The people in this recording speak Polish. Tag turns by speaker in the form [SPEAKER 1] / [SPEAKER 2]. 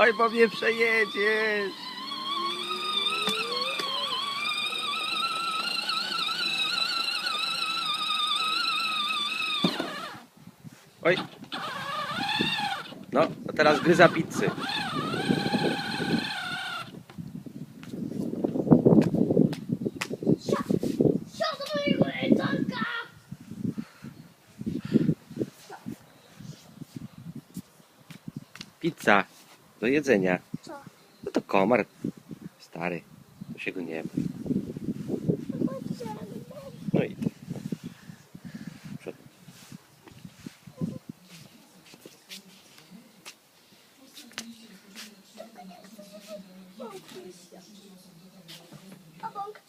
[SPEAKER 1] Oj, bo mnie przejedziesz. Oj. No, a teraz gryza pizzy. Pizza do jedzenia.
[SPEAKER 2] Co?
[SPEAKER 1] No to komar. Stary. To się go nie bój. No i tak. A bąk?